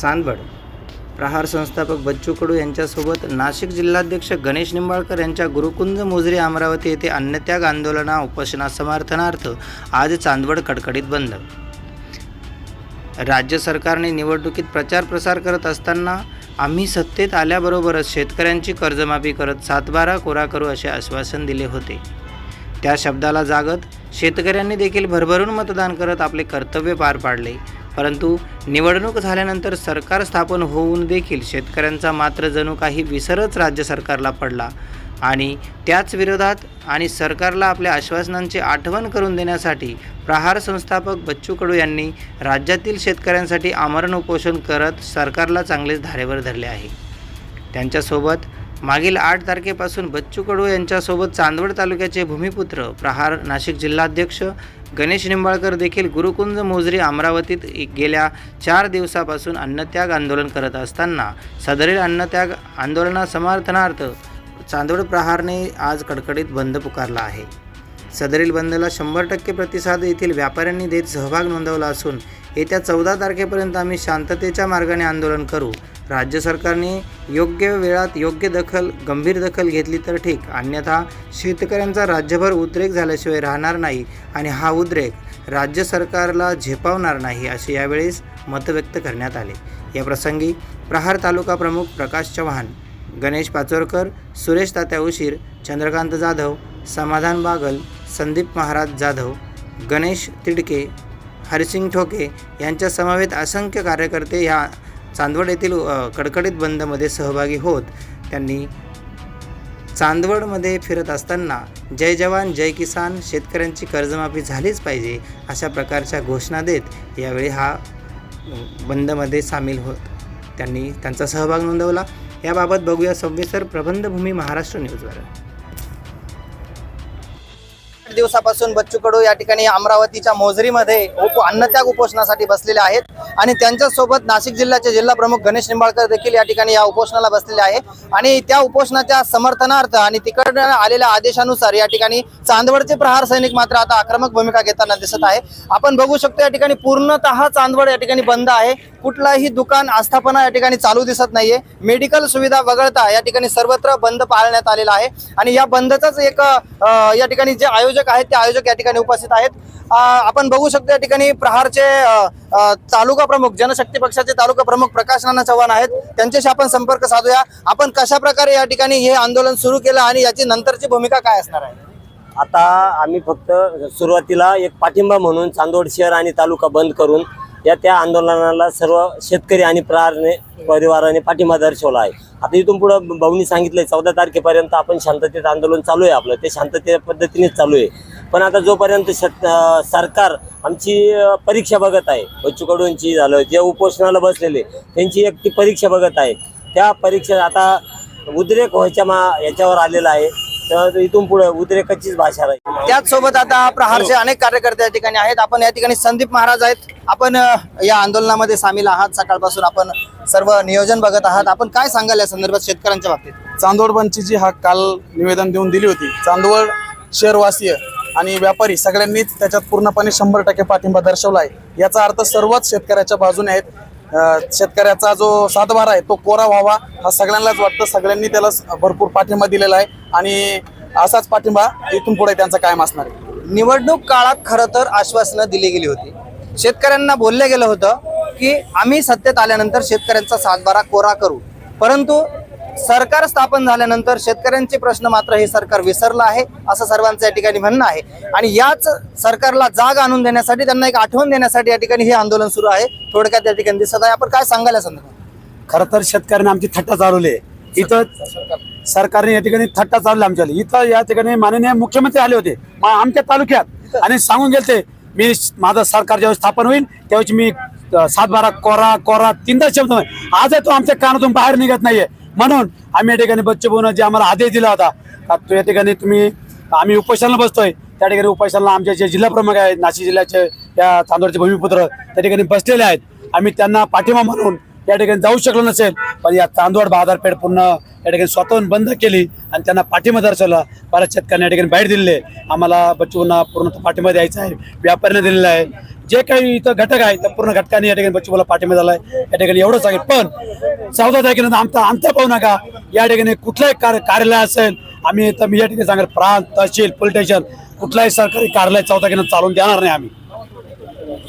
चांदवड. प्रहार संस्थापक बच्चू कडू यांच्यासोबत नाशिक जिल्हाध्यक्ष गणेश निंबाळकर यांच्या गुरुकुंज मोजरी अमरावती येथे अन्नत्याग आंदोलना उपोषणा समर्थनार्थ आज चांदवड कडकडीत बंद. राज्य सरकारने निवडणुकीत प्रचार प्रसार करत असताना आम्ही सत्तेत आल्याबरोबरच शेतकऱ्यांची कर्जमाफी करत सातबारा कोरा करू असे आश्वासन दिले होते. त्या शब्दाला जागत शेतकऱ्यांनी देखील भरभरून मतदान करत आपले कर्तव्य पार पाडले. परंतु निवडणूक झाल्यानंतर सरकार स्थापन होऊन देखील शेतकऱ्यांचा मात्र जणू काही विसरच राज्य सरकारला पडला. आणि त्याच विरोधात आणि सरकारला आपल्या आश्वासनांची आठवण करून देण्यासाठी प्रहार संस्थापक बच्चू कडू यांनी राज्यातील शेतकऱ्यांसाठी आमरण उपोषण करत सरकारला चांगलेच धारेवर धरले आहे. त्यांच्यासोबत मागील आठ तारखेपासून बच्चू कडू यांच्यासोबत चांदवड तालुक्याचे भूमिपुत्र प्रहार नाशिक जिल्हाध्यक्ष गणेश निंबाळकर देखील गुरुकुंज मोजरी अमरावतीत गेल्या चार दिवसापासून अन्नत्याग आंदोलन करत असताना सदरील अन्नत्याग आंदोलना समर्थनार्थ चांदवड प्रहारने आज कडकडीत बंद पुकारला आहे. सदरील बंदला शंभर टक्के प्रतिसाद येथील व्यापाऱ्यांनी देत सहभाग नोंदवला असून येत्या चौदा तारखेपर्यंत आम्ही शांततेच्या मार्गाने आंदोलन करू राज्य सरकारने योग्य वेळात योग्य दखल गंभीर दखल घेतली तर ठीक. अन्यथा शेतकऱ्यांचा राज्यभर उद्रेक झाल्याशिवाय राहणार नाही आणि हा उद्रेक राज्य सरकारला झेपावणार नाही असे यावेळेस मत व्यक्त करण्यात आले. या प्रसंगी प्रहार तालुका प्रमुख प्रकाश चव्हाण गणेश पाचोरकर सुरेश तात्या उशीर चंद्रकांत जाधव समाधान बागल संदीप महाराज जाधव गणेश तिडके हरिसिंग ठोके यांच्या समवेत असंख्य कार्यकर्ते ह्या चांदवड येथील कडकडीत बंदमध्ये सहभागी होत त्यांनी चांदवडमध्ये फिरत असताना जय जवान जय किसान शेतकऱ्यांची कर्जमाफी झालीच पाहिजे अशा प्रकारच्या घोषणा देत यावेळी हा बंदमध्ये सामील होत. त्यांनी त्यांचा सहभाग नोंदवला. याबाबत बघूया सविस्तर प्रबंधभूमी महाराष्ट्र न्यूजवर. आठ दिवसापासून बच्चू कडू या ठिकाणी अमरावतीच्या मोजरीमध्ये उप अन्नत्याग उपोषणासाठी बसलेले आहेत. आणि त्यांच्यासोबत नाशिक जिल्ह्याचे जिल्हा प्रमुख गणेश निंबाळकर देखील या ठिकाणी या उपोषणाला बसलेले आहे. आणि त्या उपोषणाच्या समर्थनार्थ आणि तिकडनं आलेल्या आदेशानुसार या ठिकाणी चांदवडचे प्रहार सैनिक मात्र आता आक्रमक भूमिका घेताना दिसत आहे. आपण बघू शकतो या ठिकाणी पूर्णतः चांदवड या ठिकाणी बंद आहे. कुठलाही दुकान आस्थापना या ठिकाणी चालू दिसत नाहीये. मेडिकल सुविधा वगळता या ठिकाणी सर्वत्र बंद पाळण्यात आलेला आहे. आणि या बंदचाच एक या ठिकाणी जे आयोजन आयोजक आहेत ते आयोजक या ठिकाणी उपस्थित आहेत. आपण बघू शकतो या ठिकाणी प्रहारचे तालुका प्रमुख जनशक्ती पक्षाचे तालुका प्रमुख प्रकाश नाना चव्हाण आहेत. त्यांच्याशी आपण संपर्क साधूया. आपण कशा प्रकारे या ठिकाणी हे आंदोलन सुरू केलं आणि याची नंतरची भूमिका काय असणार आहे? आता आम्ही फक्त सुरुवातीला एक पाठिंबा म्हणून चांदोड शहर आणि तालुका बंद करून या त्या आंदोलनाला सर्व शेतकरी आणि प्रहारने परिवाराने पाठिंबा दर्शवला आहे. आता इथून पुढं भाऊनी सांगितलंय चौदा तारखेपर्यंत आपण शांततेत आंदोलन चालू आहे आपलं. ते शांतते पद्धतीनेच चालू आहे. पण आता जोपर्यंत शत सरकार आमची परीक्षा बघत आहे बच्चू कडूंची झालं जे उपोषणाला बसलेले त्यांची एक ती परीक्षा बघत आहे. त्या परीक्षा आता उद्रेक व्हायच्या मा याच्यावर आलेला आहे. तर इथून पुढे उद्रेकाचीच भाषा राहील. त्याच सोबत आता प्रहारचे अनेक कार्यकर्ते या ठिकाणी आहेत. आपण या ठिकाणी संदीप महाराज आहेत. आपण या आंदोलनामध्ये सामील आहात. सकाळपासून आपण सर्व नियोजन बघत आहात. आपण काय सांगाल या संदर्भात शेतकऱ्यांच्या बाबतीत? चांदवड बंदची जी हा काल निवेदन देऊन दिली होती चांदवड शहरवासीय आणि व्यापारी सगळ्यांनीच त्याच्यात पूर्णपणे शंभर टक्के पाठिंबा दर्शवला आहे. याचा अर्थ सर्वच शेतकऱ्याच्या बाजूने आहेत. शेतकऱ्याचा जो सातबारा आहे तो कोरा व्हावा हा सगळ्यांनाच वाटतं. सगळ्यांनी त्याला भरपूर पाठिंबा दिलेला आहे. आणि असाच पाठिंबा इथून पुढे त्यांचा कायम असणार आहे. निवडणूक काळात खरं तर आश्वासनं दिली गेली होती. शेतकऱ्यांना बोललं गेलं होतं की आम्ही सत्तेत आल्यानंतर शेतकऱ्यांचा सातबारा कोरा करू. परंतु सरकार स्थापन झाल्यानंतर शेतकऱ्यांचे प्रश्न मात्र हे सरकार विसरलं आहे असं सर्वांचं या ठिकाणी म्हणणं आहे. आणि याच सरकारला जाग आणून देण्यासाठी त्यांना एक आठवण देण्यासाठी या ठिकाणी हे आंदोलन सुरू आहे. थोडक्यात या ठिकाणी दिसत आहे. आपण काय सांगाल या संदर्भात? खरं तर शेतकऱ्यांनी आमची थट्टा चालवली. आहे इथं सरकारने या ठिकाणी थट्टा चालवली आमच्याला इथं या ठिकाणी माननीय मुख्यमंत्री आले होते आमच्या तालुक्यात. आणि सांगून गेलते मी माझं सरकार ज्यावेळेस स्थापन होईल त्यावेळेस मी अं, सातबारा कोरा कोरा तीनदा शब्द. आज तो आमच्या कानातून बाहेर निघत नाहीये. म्हणून आम्ही या ठिकाणी बच्चे बोन जे आम्हाला आदेश दिला होता का तो या ठिकाणी तुम्ही आम्ही उपोषणाला बसतोय त्या ठिकाणी उपोषणाला आमचे जे जिल्हा प्रमुख आहेत नाशिक जिल्ह्याचे त्या चांदोडचे भूमिपुत्र त्या ठिकाणी बसलेले आहेत. आम्ही त्यांना पाठिंबा म्हणून या ठिकाणी जाऊ शकलो नसेल पण या चांदवड बाजारपेठ पूर्ण या ठिकाणी स्वतःहून बंद केली आणि त्यांना पाठिंबा दर्शवला. बऱ्याच शेतकऱ्यांनी या ठिकाणी बाहेर दिलेले आम्हाला बच्चूंना पूर्ण पाठिंबा द्यायचा आहे. व्यापाऱ्यांना दिलेला आहे. जे काही इथं घटक आहे त्या पूर्ण घटकाने या ठिकाणी बच्चूला पाठिंबा झाला आहे. या ठिकाणी एवढं आहे पण चौदा तारखेनंतर आमचा अंत पाहू नका. या ठिकाणी कुठलाही कार्य कार्यालय असेल आम्ही इथं मी या ठिकाणी सांगेल प्रांत तहसील पोलीस स्टेशन कुठलाही सरकारी कार्यालय चौदा तारखेनंतर चालवून देणार नाही आम्ही.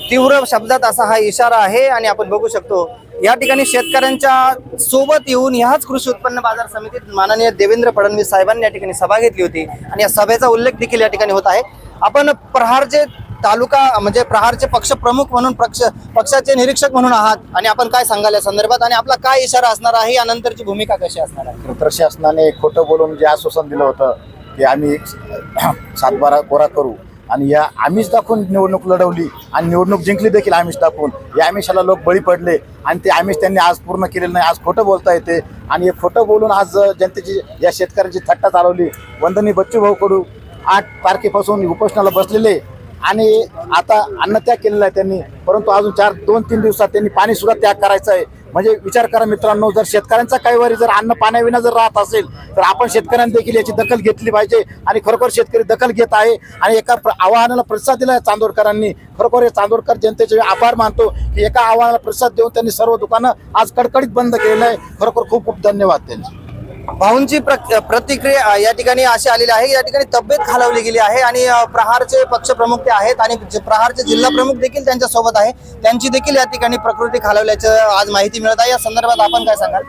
तीव्र शब्दात असा हा इशारा आहे आणि आपण बघू शकतो या ठिकाणी शेतकऱ्यांच्या सोबत येऊन ह्याच कृषी उत्पन्न बाजार समितीत माननीय देवेंद्र फडणवीस साहेबांनी या ठिकाणी सभा घेतली होती. आणि या सभेचा उल्लेख देखील या ठिकाणी होत आहे. आपण प्रहारचे तालुका म्हणजे प्रहारचे पक्ष प्रमुख म्हणून पक्ष पक्षाचे निरीक्षक म्हणून आहात. आणि आपण काय सांगाल या संदर्भात? आणि आपला काय इशारा असणार आहे? यानंतरची भूमिका कशी असणार आहे? तर शासनाने खोटं बोलून जे आश्वासन दिलं होतं की आम्ही सातबारा कोरा करू. आणि या आम्हीच दाखवून निवडणूक लढवली आणि निवडणूक जिंकली देखील आम्हीच दाखवून. या आमिषाला लोक बळी पडले आणि ते आमिष त्यांनी आज पूर्ण केलेलं नाही. आज खोटं बोलता येते. आणि हे खोटं बोलून आज जनतेची या शेतकऱ्यांची थट्टा चालवली. वंदनी बच्चू भाऊ कडू आठ तारखेपासून उपोषणाला बसलेले आणि आता अन्नत्याग केलेला आहे त्यांनी. परंतु अजून चार दोन तीन दिवसात त्यांनी पाणीसुद्धा त्याग करायचं आहे. म्हणजे विचार करा मित्रांनो जर शेतकऱ्यांचा काही वारी जर अन्न पाण्याविना जर राहत असेल तर आपण शेतकऱ्यांनी देखील याची दखल घेतली पाहिजे आणि खरोखर शेतकरी दखल घेत आहे आणि एका प्र- आवाहनाला प्रतिसाद दिला चांदोडकरांनी. खरोखर हे चांदोडकर जनतेचे आभार मानतो की एका आव्हानाला प्रतिसाद देऊन त्यांनी सर्व दुकानं आज कडकडीत बंद केलेलं आहे. खरोखर खूप खूप धन्यवाद त्यांचे. भाऊंची प्रतिक्रिया या ठिकाणी अशी आलेली आहे. या ठिकाणी तब्येत खालावली गेली आहे आणि प्रहारचे पक्षप्रमुख ते आहेत आणि जे प्रहारचे जिल्हा प्रमुख देखील त्यांच्यासोबत आहे. त्यांची देखील या ठिकाणी प्रकृती खालावल्याचं आज माहिती मिळत आहे. या संदर्भात आपण काय सांगाल?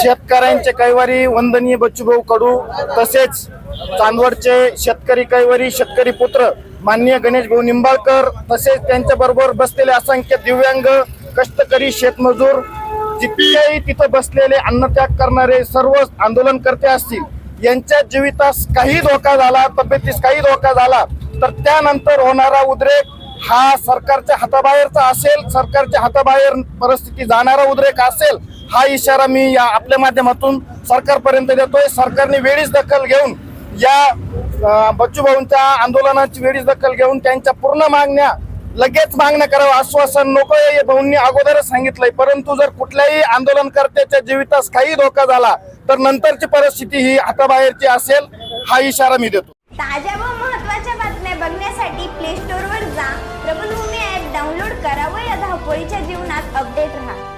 शेतकऱ्यांचे कैवारी वंदनीय बच्चूभाऊ कडू तसेच चांदवडचे शेतकरी कैवारी शेतकरी पुत्र माननीय गणेश भाऊ निंबाळकर तसेच त्यांच्या बरोबर बसलेले असंख्य दिव्यांग कष्टकरी शेतमजूर जितकेही तिथं बसलेले अन्नत्याग करणारे सर्व आंदोलनकर्ते असतील यांच्या जीवितास काही धोका झाला तब्येतीस काही धोका झाला तर त्यानंतर होणारा उद्रेक हा सरकारच्या हाताबाहेरचा असेल सरकारच्या हाताबाहेर परिस्थिती जाणारा उद्रेक असेल हा इशारा मी या आपल्या माध्यमातून सरकारपर्यंत देतोय. सरकारने वेळीच दखल घेऊन या बच्चूभाऊंच्या आंदोलनाची वेळीच दखल घेऊन त्यांच्या पूर्ण मागण्या लगेच मागणं करावं आश्वासन नको हे भाऊंनी अगोदरच सांगितलंय. परंतु जर कुठल्याही आंदोलनकर्त्याच्या जीवितास काही धोका झाला तर नंतरची परिस्थिती ही हाताबाहेरची असेल हा इशारा मी देतो. ताज्या व महत्त्वाच्या बातम्या बघण्यासाठी प्ले स्टोअरवर जा. प्रबलभूमी ऍप डाउनलोड करा व या धावपळीच्या जीवनात अपडेट राहा.